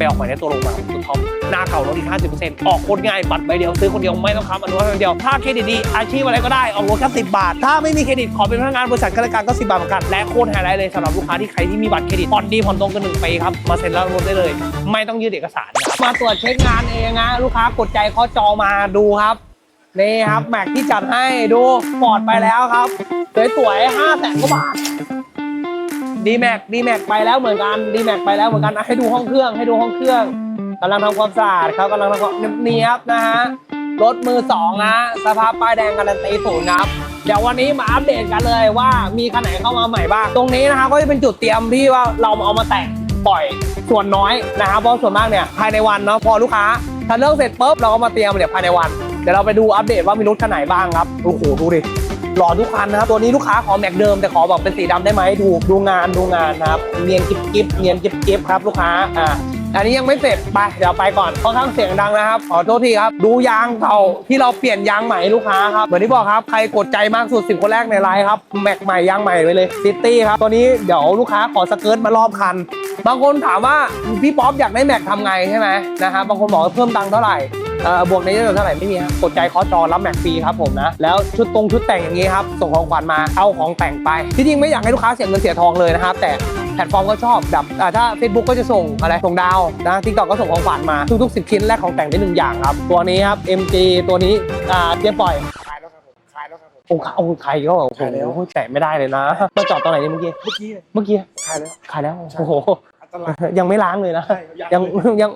ไปออกหม่ในตัวลงมาตัวท็อปหน้าเก่าลดอีก 50%ออกโคตรง่ายบัตรใบเดียวซื้อคนเดียวไม่ต้องค้ำอนุมัติคนเดียว ถ้าเครดิตดีอาชีพอะไรก็ได้ออกรถแค่10 บาท ถ้าไม่มีเครดิตขอเป็นพนักงานบริษัทข้าราชการก็ 10 บาทเหมือนกันและโคตรไฮไลท์เลยสำหรับลูกค้าที่ใครที่มีบัตรเครดิตผ่อนดีผ่อนตรงกันหนึ่งปีครับมาเซ็นแล้วรถได้เลย ไม่ต้องยื่นเอกสารครับมาตรวจเช็คงานเองนะลูกค้ากดใจเคาะจอมาดูครับนี่ครับแม็กที่จัดให้ดูปลอดไปแล้วครับสวยๆห้าแสนกว่าบาท ดีแม็กดีแม็กไปแล้วเหมือนกันดีแม็กไปแล้วเหมือนกันอะให้ดูห้องเครื่องให้ดูห้องเครื่องกำลังทำความสะอาดครับกำลังทำความเนียบนะฮะรถมือสองนะสภาพป้ายแดงการันตีศูนย์ครับเดี๋ยววันนี้มาอัปเดตกันเลยว่ามีคันไหนเข้ามาใหม่บ้างตรงนี้นะครับก็จะเป็นจุดเตรียมที่ว่าเราเอามาแต่งปล่อยส่วนน้อยนะครับเพราะส่วนมากเนี่ยภายในวันเนาะพอลูกค้าถ้าเรื่องเสร็จปุ๊บเราก็มาเตรียมเดี๋ยภายในวันเดี๋ยวเราไปดูอัปเดตว่ามีรถคันไหนบ้างครับโอ้โหดูดิ หล่อทุกคันนะครับ ตัวนี้ลูกค้าขอแม็กเดิมแต่ขอบอกเป็นสีดำได้ไหมถูกดูงานดูงานนะครับเนียนกิบกิบเนียนกิบกิบครับลูกค้าอ่าอันนี้ยังไม่เสร็จไปเดี๋ยวไปก่อนค่อนข้างเสียงดังนะครับขอโทษทีครับดูยางเก่าที่เราเปลี่ยนยางใหม่ให้ลูกค้าครับเหมือนที่บอกครับใครกดใจมากสุด10คนแรกในไลน์ครับแม็กใหม่ยางใหม่ไปเลยซิตี้ครับตัวนี้เดี๋ยวลูกค้าขอสเกิร์ตมารอบคันบางคนถามว่าพี่ป๊อปอยากได้แม็กทำไงใช่ไหมนะครับบางคนบอกว่าเพิ่มตังค์เท่าไหร่ บวกในเรื่องเท่าไหร่ไม่มีครับกดใจเคอจอรับแม็กฟรีครับผมนะ แล้วชุดตรงชุดแต่งอย่างนี้ครับ ส่งของขวัญมาเอาของแต่งไป ที่จริงไม่อยากให้ลูกค้าเสียเงินเสียทองเลยนะครับ แต่แพลตฟอร์มก็ชอบแบบอ่าถ้า Facebook ก็จะส่งอะไรส่งดาวนะทิกตอกก็ส่งของขวัญมาทุกๆ10ชิ้นแลกของแต่งได้หนึ่งอย่างครับ ตัวนี้ครับ MG ตัวนี้อ่าเจ๊ปล่อยขายแล้วครับผมขายแล้วครับผมโอ้โหโอ้โหใครก็โอ้ขายแล้วโหแตะไม่ได้เลยนะมาจอดตอนไหนเนี่ยเมื่อกี้เมื่อกี้เนี่ยเมื่อกี้ขายแล้วขายแล้วโอ้โหอันตรายยังไม่ล้างเลยนะใช่ครับยังเลยยัง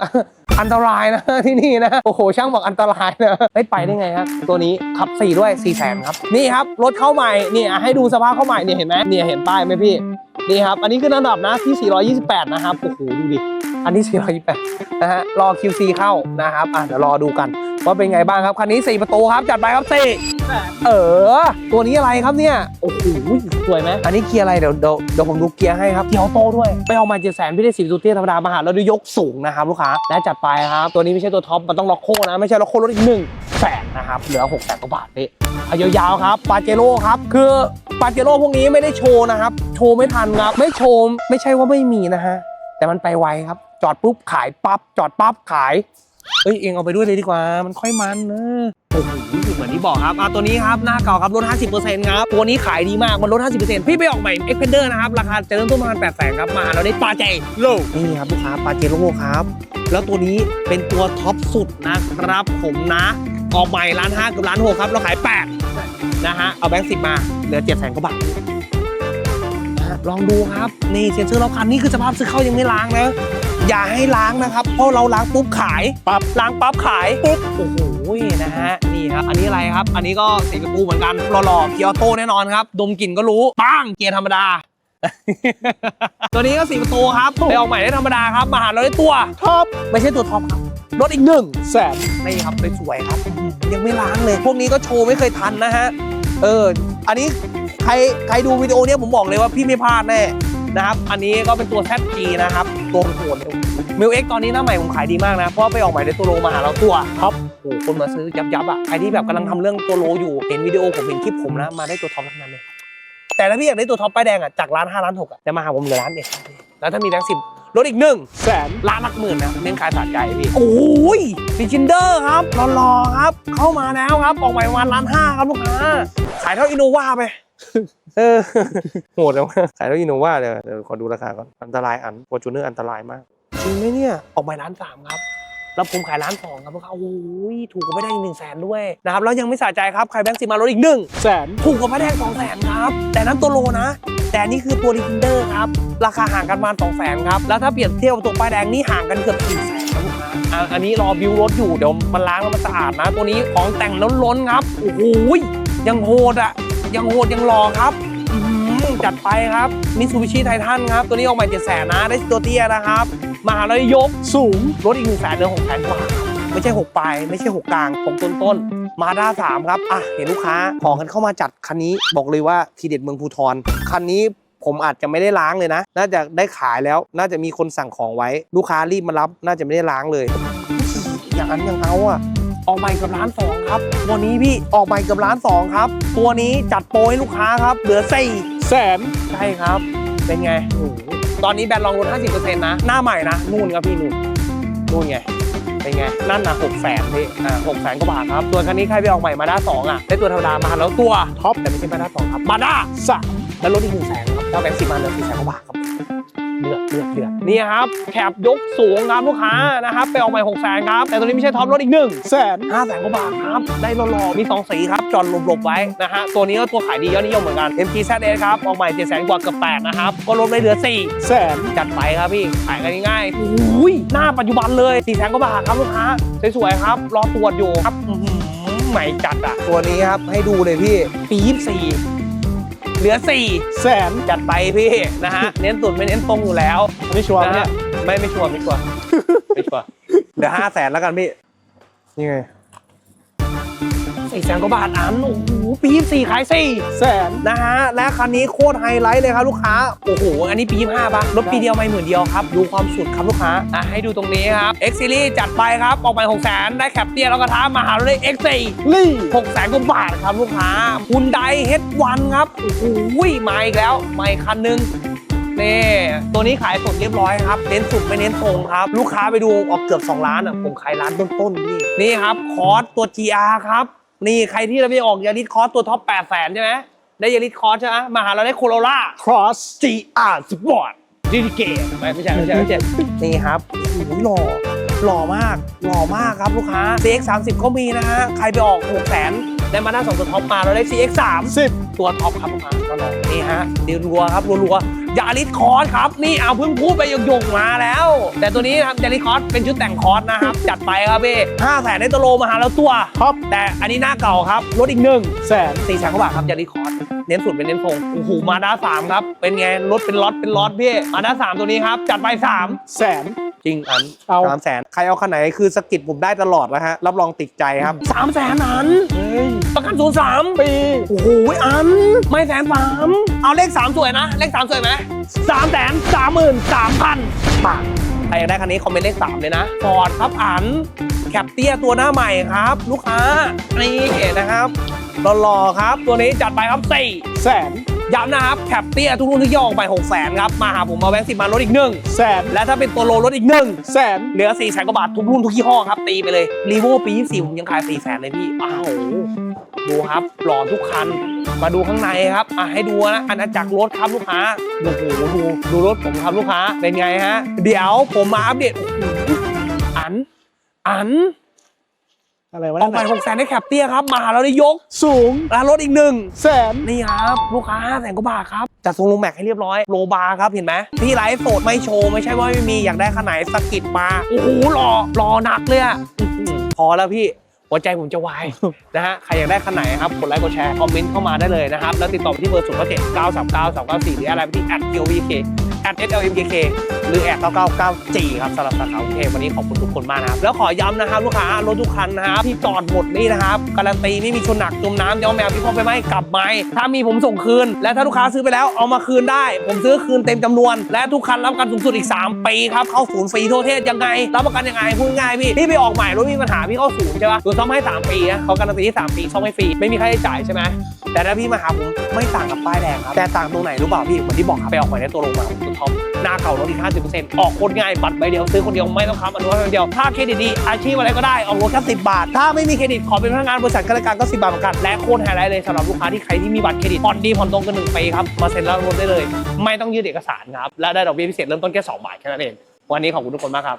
อันตรายนะที่นี่นะ โอ้โห ช่างบอกอันตรายนะไม่ไปได้ไงครับตัวนี้ขับสี่ด้วย4ี่แสนครับ นี่ครับ รถเข้าใหม่นี่ยให้ดูสภาพเข้าใหม่เนี่ยเห็นไหมเนี่ยเห็นป้ายไหมพี่นี่ครับ อันนี้คือระดับนะที่ 428 นะครับ โอ้โห ดูดิ อันนี้ 428 นะฮะ รอ QC เข้านะครับ อะ เดี๋ยวรอดูกัน ว่าเป็นไงบ้างครับคันนี้ 4 ประตูครับจัดไปครับสี่เออ ตัวนี้อะไรครับเนี่ยโอ้โหสวยไหมอันนี้เกียร์อะไรเดี๋ยวเดี๋ยวเดี๋ยวผมดูเกียร์ให้ครับเกียร์ออโต้ด้วยไปเอามาเจ็ดแสนพี่ได้สี่ประตูเตี้ยธรรมดามาหาแล้วด้วยยกสูงนะครับลูกค้าและจัดไปครับตัวนี้ไม่ใช่ตัวท็อปมันต้องล็อกโคนะไม่ใช่ล็อกโครถอีกหนึ่งแสนนะครับเหลือหกแสนกว่าบาทนี่เอายาวๆครับปาเจโร่ครับคือปาเจโร่พวกนี้ไม่ได้โชว์นะครับโชว์ไม่ทันครับไม่โชว์ไม่ใช่ว่าไม่มีนะฮะแต่มันไปไวครับ จอดปุ๊บขายปั๊บจอดปั๊บขาย เอ้ยเองเอาไปด้วยเลยดีกว่า มันค่อยมันเนอะโอ้โหเหมือนที่บอกครับอะตัวนี้ครับหน้าเก่าครับลด 50%ครับ ตัวนี้ขายดีมากมันลด 50%พี่ไปออกใหม่ e x p e n d e r นะครับ ราคาจะเริ่มต้นประมาณ8 0 0 0 0ครับ มาเราได้ปาเจโลนี่ครับลูกค้าปาเจโลครับ แล้วตัวนี้เป็นตัวท็อปสุดนะครับผมนะ ออกใหม่ล้านห้ากับล้านหกครับ เราขาย 8 นะฮะ เอาแบงค์สิบมาเหลือ7 0 0 0 0กว่าบาทลองดูครับ นี่เซ็นเซอร์เราคันนี่คือสภาพซื้อเข้ายังไม่ล้างนะ อย่าให้ล้างนะครับ เพราะเราล้างปุ๊บขายปั๊บล้างปั๊บขายปุ๊บโอ้โหนะฮะนี่ครับอันนี้อะไรครับ อันนี้ก็สีกระปูเหมือนกันหล่อๆเกียร์ออโต้แน่นอนครับ ดมกลิ่นก็รู้ปังเกียร์ธรรมดา ตัวนี้ก็สีประตูครับไปออกใหม่ได้ธรรมดาครับมาหาเราได้ตัวท็อปไม่ใช่ตัวท็อปครับรถอีกหนึ่งแสนนี่ครับสวยๆครับ ยังไม่ล้างเลย พวกนี้ก็โชว์ไม่เคยทันนะฮะเออ อันนี้ใครใครดูวิดีโอเนี้ยผมบอกเลยว่าพี่ไม่พลาดแน่นะครับ อันนี้ก็เป็นตัว ZG นะครับ ตัวโหดเลยมิวเอ็กตอนนี้หน้าใหม่ผมขายดีมากนะ เพราะว่าไปออกใหม่ในตัวโลมาหาเราตัวท็อปโอ้โหคนมาซื้อยับยับอะใครที่แบบกำลังทำเรื่องตัวโลอยู่เห็นวิดีโอผมเห็นคลิปผมนะมาได้ตัวท็อปทั้งนั้นเลยแต่ถ้าพี่อยากได้ตัวท็อปป้ายแดงอะจากร้านห้าร้านหกอะจะมาหาผมเหลือร้านเดียวแล้วถ้ามีแบงค์สิบลดอีกหนึ่งแสนล้านหลักหมื่นนะเน้นขายสาดใจพี่โอ้ย ดิจินเดอร์ครับรอๆครับ เข้ามาแล้วครับออกใหม่ประมาณล้านห้าครับลูกค้าขายเท่าอินโนวาไปเออโหดแล้วขายเท่าอินโนวาเลยเดี๋ยวขอดูราคาก่อนอันตรายอันฟอร์จูเนอร์อันตรายมากจริงไหมเนี่ยออกใหม่ล้านสามครับแล้วผมขายล้านสองครับลูกค้าโอ้ยถูกกว่าไม่ได้อีกหนึ่งแสนด้วยนะครับแล้วยังไม่สะใจครับใครแบงค์สิมาลดอีกหนึ่งแสนถูกกว่าไม่ได้สองแสนครับ แต่นั้นตัวโลนะแต่อันนี่คือตัวดีฟินเดอร์ครับราคาห่างกันประมาณสองแสนครับแล้วถ้าเปรียบเทียบกับตัวป้ายแดงนี่ห่างกันเกือบสี่แสนครับลูกค้า อะอันนี้รอบิวรถอยู่เดี๋ยวมันล้างแล้วมันสะอาดนะ ตัวนี้ของแต่งล้นๆครับโอ้โหยังโหดอะยังโหดยังหล่อครับอื้อหือจัดไปครับมิซูบิชิไททันครับ ตัวนี้ออกใหม่เจ็ดแสนนะได้ตัวเตี้ยนะครับมหาลัยยกสูงลดอีกหนึ่งแสนเหลือหกแสนกว่า ไม่ใช่หกปลาย ไม่ใช่หกกลางหกต้นต้นมาด้าสามครับ อะ เห็นลูกค้า ของกันเข้ามาจัดคันนี้บอกเลยว่าทีเด็ดเมืองภูทร คันนี้ ผมอาจจะไม่ได้ล้างเลยนะ น่าจะได้ขายแล้ว น่าจะมีคนสั่งของไว้ ลูกค้ารีบมารับ น่าจะไม่ได้ล้างเลย อย่างนั้นยังเอาอะ ออกใหม่เกับล้านสองครับตัวนี้พี่ออกใหม่เกับล้านสองครับ ตัวนี้จัดโปรให้ลูกค้าครับ เหลือสี่แสนใช่ครับ เป็นไงโอ้โหตอนนี้แบรนด์ลองลด50%นะ หน้าใหม่นะ นู่นครับพี่นู่น นู่นไง เป็นไง นั่นนะหกแสนพี่อ่าหกแสนกว่าบาทครับ ส่วนคันนี้ใครไปออกใหม่มาด้าสองอะ ได้ตัวธรรมดามาแล้วตัวท็อปแต่ไม่ใช่มาด้าสองครับ มาด้าสามแล้วลดอีกหนึ่งแสน ครับเจ้าแบงค์สิบมาเหลือสี่แสนกว่าบาทครับเดือดเดือดเดือดนี่ครับแคบยกสูงครับลูกค้านะครับไปออกใหม่หกแสนครับ แต่ตัวนี้ไม่ใช่ท็อปรถอีกหนึ่งแสนห้าแสนกว่าบาทครับ ได้หล่อๆมีสองสีครับ จอดหลบๆไว้นะฮะตัวนี้ก็ตัวขายดียอดนิยมเหมือนกัน MG ZS ครับ ออกใหม่เจ็ดแสนกว่าเกือบแปดนะครับ ก็ลดได้เหลือสี่แสนจัดไปครับพี่ ขายกันง่ายๆอุ้ยหน้าปัจจุบันเลย4ี่แสนกว่าบาทครับลูกค้าสวยๆครับ รอตรวจอยู่ครับอื้อหือใหม่จัดอะตัวนี้ครับให้ดูเลยพี่ปี24 เหลือแสน4จัดไปพี่นะฮะ เน้นตุนไม่เน้นตรงอยู่แล้วไม่ชัวร์ไหมนะเนี่ฮะยไม่ไม่ชัวร์ไม่ชัวร์ไม่ชัวร์เดี๋ยวห้าแสนแล้วกันพี่ นี่ไง สี่แสนกว่าบาทอันโอ้โหปีสี่ขายสี่แสนนะฮะ และคันนี้โคตรไฮไลท์เลยครับลูกค้า โอ้โห อันนี้ปี25ปะรถปีเดียวไม่หมื่นเดียวครับ ดูความสุดครับลูกค้าอะให้ดูตรงนี้ครับ X Series จัดไปครับออกไป6 0 0 0 0ได้แคปเตียแล้วก็ท้ามาหาเลย X4 ลี่6แสนกว่าบาทครับลูกค้าฮุนไดเฮดวันครับโอ้โหมาอีกแล้วมาอีกคันหนึงนี่ตัวนี้ขายสดเรียบร้อยครับ เน้นสุดไม่เน้นทรงครับ ลูกค้าไปดูออกเกือบ 2 ล้านอะผมขายร้านต้นๆนี่นี่ครับ คอร์สตัว GR ครับ นี่ใครที่เราไม่ออกยาริสคอร์สตัวท็อป8แสนใช่ไหมได้ยาริสคอร์สใช่ไหมมาหาเราได้โคโรล่าครอส GR Sport ดิจิเกตไม่ใช่ไม่ใช่ไม่ใช่นี่ครับโอ้โหหล่อหล่อมากหล่อมากครับลูกค้า CX 30ก็มีนะฮะใครไปออก6แสนได้มาหน้าสองตัวท็อปมาเราได้ CX 3สิบ ตัวท็อปครับลูกค้าก็ลองนี่ฮะเดียวรัวครับรัวๆยาริสคอร์สครับ นี่เอาเพิ่งพูดไปหยกๆมาแล้ว แต่ตัวนี้นะครับยาริสคอร์สเป็นชุดแต่งคอร์สนะครับ จัดไปครับพี่ห้าแสนได้ตัวโลมาหาแล้วตัวท็อปแต่อันนี้หน้าเก่าครับลดอีกหนึ่งแสนสี่แสนกว่าบาทครับยาริคอร์สเน้นสุดเป็นเน้นทรงโอ้โหมาด้าสามครับเป็นไงรถเป็นล็อตเป็นล็อตพี่มาด้าสามตัวนี้ครับจัดไปสามแสนจริงอันเอาสามแสนใครเอาคันไหนคือสกิดผมได้ตลอดแล้วฮะรับรองติดใจครับสามแสนอันเฮ้ยประกันศูนย์สามปีโอ้โหอันไม่แสนสามเอาเลขสามสวยนะ เลขสามสวยไหมสามแสนสามหมื่นสามพันบาทใครอยากได้คันนี้คอมเมนต์เลขสามเลยนะฟอร์ดครับอันแคปเตียตัวหน้าใหม่ครับ ลูกค้านี่นะครับหล่อๆครับ ตัวนี้จัดไปครับสี่แสนย้ำนะครับแคปเตียทุกรุ่นที่ย่อออกไป6 0 0 0 0ครับ มาหาผมมาแบงค์สิบมาลดอีกหนึ่งแสนและถ้าเป็นตัวโลลดอีกหนึ่งแสนเหลือ4ี่แสนกว่าบาททุกรุ่นทุกยี่ห้อครับ ตีไปเลยรีโวปี24ผมยังขาย4ี่แสนเลยพี่ อ้าว ดูครับหล่อทุกคัน มาดูข้างในครับอะให้ดูนะอาณาจักรรถครับลูกค้าโอ้โหดูดูรถผมครับลูกค้าเป็นไงฮะ เดี๋ยวผมมาอัปเดตโอ้โหอันอันอะไรวะออกไปนั่น6น่ะ0 0 0ได้แคปเตียครับ มาหาเราได้ยกสูงแล้วลดอีกหนึ่งแสนนี่ครับลูกค้า5แสนกว่าบาทครับจัดทรงลงแม็กให้เรียบร้อยโลบาร์ครับเห็นไหมพี่ไลฟ์สดไม่โชว์ ไม่ใช่ว่าไม่มีอยากได้ขนาดสกิดมา โอ้โหหล่อหล่อหนักเลยอะอื้อหือพอแล้วพี่ หัวใจผมจะวายนะฮะใครอยากได้คันไหนครับกดไลค์กดแชร์คอมเมนต์เข้ามาได้เลยนะครับแล้วติดต่อไปที่เบอร์ศูนย์เจ็ดเก้าสามเก้าสามเก้าสี่หรืออะไรไปที่ at t o v k at slmkk หรือ at 999 g ครับสำหรับสาขากรุงเทพวันนี้ขอบคุณทุกคนมากนะครับ แล้วขอย้ำนะครับลูกค้ารถทุกคันนะครับที่จอดหมดนี่นะครับ การันตีไม่มีชนหนักจมน้ำย้อมแมวพี่พ่อไปไหมกลับไหมถ้ามีผมส่งคืน และถ้าลูกค้าซื้อไปแล้วเอามาคืนได้ ผมซื้อคืนเต็มจำนวน และทุกคันรับประกันสูงสุดอีก 3 ปีครับเข้าศูนย์ฟรีทั่วประเทศยังไงรับประกันยังไงพูดง่ายพี่พี่ไปออกใหม่รถมีปัญหาพี่เข้าศูนย์ใช่ปะตัวซ่อมให้ 3 ปีนะเขาการันตีที่3ปีซ่อมให้ฟรีไม่มีค่าใช้จ่ายใช่ไหมแต่ถ้าพี่มาหาผมไม่ต่างกับป้ายแดงครับแต่ต่างตรงไหนรู้เปล่าพี่เหมือนที่บอกครับไปออกใหม่ในตัวลงมาของคอมหน้าเก่าลดอีก 50%ออกโคตรง่ายบัตรใบเดียวซื้อคนเดียวไม่ต้องค้ำอนุมัติคนเดียวถ้าเครดิตดีอาชีพอะไรก็ได้ออกรถแค่10บาท ถ้าไม่มีเครดิตขอเป็นพนักงานบริษัทกราชการก็10บาทเหมือนกันและโคตรไฮไลท์เลยสำหรับลูกค้าที่ใครที่มีบัตรเครดิตผ่อนดีผ่อนตรงกันหนึ่งปีครับมาเซ็นรับรถได้เลย ไม่ต้องยื่นเอกสารครับและได้ดอกเบี้ยพิเศษเริ่มต้นแค่2บาทแค่นั้นเองวันนี้ขอบคุณทุกคนมากครับ